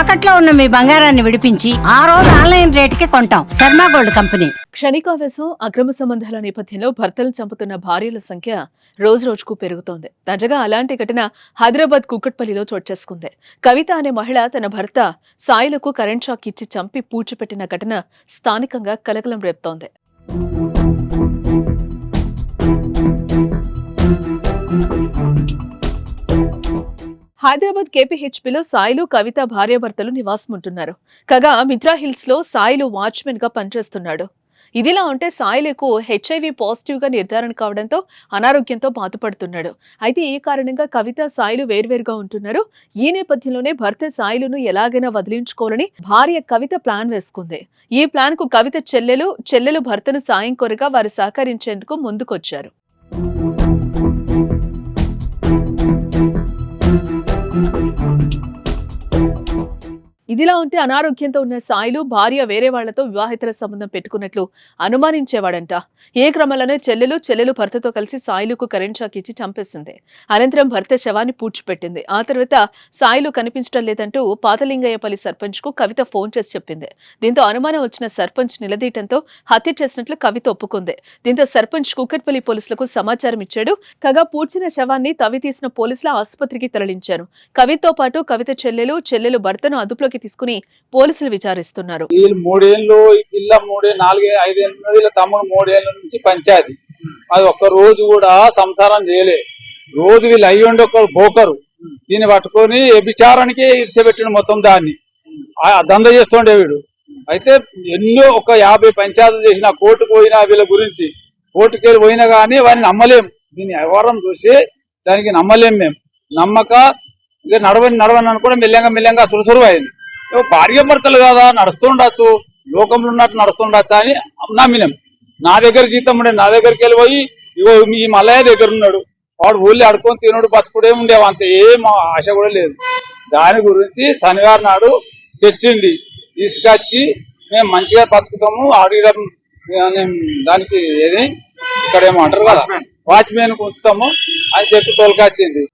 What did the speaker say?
తాకట్లో ఉన్న మీ బంగారాన్ని విడిపించి ఆ రోజు ఆన్లైన్ రేటుకి కొంటాం. Sharma gold company. క్షణికావేశం అక్రమ సంబంధాల నేపథ్యంలో భర్తలు చంపుతున్న భార్యల సంఖ్య రోజు రోజుకు పెరుగుతోంది. తాజాగా అలాంటి ఘటన హైదరాబాద్ కుక్కట్పల్లిలో చోటు చేసుకుంది. కవిత అనే మహిళ తన భర్త సాయిలకు కరెంట్ షాక్ ఇచ్చి చంపి పూడ్చిపెట్టిన ఘటన స్థానికంగా కలకలం రేపుతోంది. హైదరాబాద్ కేపీహెచ్పీలో సాయిలు కవిత భార్యాభర్తలు నివాసం ఉంటున్నారు కాగా మిత్రా హిల్స్లో సాయిలు వాచ్మెన్గా పనిచేస్తున్నాడు. ఇదిలా ఉంటే సాయిలకు హెచ్ఐవి పాజిటివ్గా నిర్ధారణ కావడంతో అనారోగ్యంతో బాధపడుతున్నాడు. అయితే ఈ కారణంగా కవిత సాయిలు వేర్వేరుగా ఉంటున్నారు. ఈ నేపథ్యంలోనే భర్త సాయిలును ఎలాగైనా వదిలించుకోవాలని భార్య కవిత ప్లాన్ వేసుకుంది. ఈ ప్లాన్కు కవిత చెల్లెలు చెల్లెలు భర్తను సాయం కోరగా వారు సహకరించేందుకు ముందుకొచ్చారు. ఇదిలా ఉంటే అనారోగ్యంతో ఉన్న సాయిలు భార్య వేరే వాళ్ళతో వివాహితర సంబంధం పెట్టుకున్నట్లు అనుమానించేవాడంట. ఏ క్రమంలోనే చెల్లెలు చెల్లెలు భర్తతో కలిసి సాయిలుకు కరెంట్ షాక్ ఇచ్చి చంపేసింది. అనంతరం భర్త శవాన్ని పూడ్చిపెట్టింది. ఆ తర్వాత సాయిలు కనిపించడం లేదంటూ పాతలింగయ్యపల్లి సర్పంచ్కు కవిత ఫోన్ చేసి చెప్పింది. దీంతో అనుమానం వచ్చిన సర్పంచ్ నిలదీయటంతో హత్య చేసినట్లు కవిత ఒప్పుకుంది. దీంతో సర్పంచ్ కుక్కట్పల్లి పోలీసులకు సమాచారం ఇచ్చాడు. కాగా పూడ్చిన శవాన్ని తవ్వి తీసిన పోలీసులు ఆసుపత్రికి తరలించారు. కవితతో పాటు కవిత చెల్లెలు చెల్లెలు భర్తను అదుపులోకి తీసుకుని పోలీసులు విచారిస్తున్నారు. వీళ్ళు మూడేళ్ళు పిల్ల మూడే నాలుగే ఐదేళ్ళు ఉన్నది. తమ్ముడు మూడేళ్ళ నుంచి పంచాయతీ. అది ఒక్క రోజు కూడా సంసారం చేయలే. రోజు వీళ్ళు అయ్యుండి ఒక బోకరు. దీన్ని పట్టుకొని వ్యభిచారానికి ఇడిచిపెట్టిన మొత్తం దాన్ని. ఆ దంద చేస్తుండే వీడు. అయితే ఎన్నో ఒక యాభై పంచాయతీలు చేసిన కోర్టు పోయినా వీళ్ళ గురించి. కోర్టుకి వెళ్ళి పోయినా కానీ వారిని నమ్మలేం. దీని వ్యవహారం చూసి దానికి నమ్మలేం మేము. నమ్మక ఇక నడవని నడవని అనుకోవడం మెల్లంగా మెల్లంగా సురుసురు అయింది భార్య భర్తలు కదా? నడుస్తుండొచ్చు. లోకంలో ఉన్నట్టు నడుస్తుండొచ్చు అని నమ్మినాం. నా దగ్గర జీతం ఉండే నా దగ్గరికి వెళ్ళి పోయి ఇగో మీ మల్లయ్య దగ్గర ఉన్నాడు. వాడు ఊళ్ళో అడుకొని తినడు బతుకుడే ఉండేవి అంత ఏం ఆశ కూడా లేదు. దాని గురించి శనివారం నాడు తెచ్చింది. తీసుకొచ్చి మేము మంచిగా బతుకుతాము. ఆడిడం దానికి ఏది? ఇక్కడ ఏమో అంటారు కదా. వాచ్మెన్ ఉంచుతాము అని చెప్పి తోలుకొచ్చింది.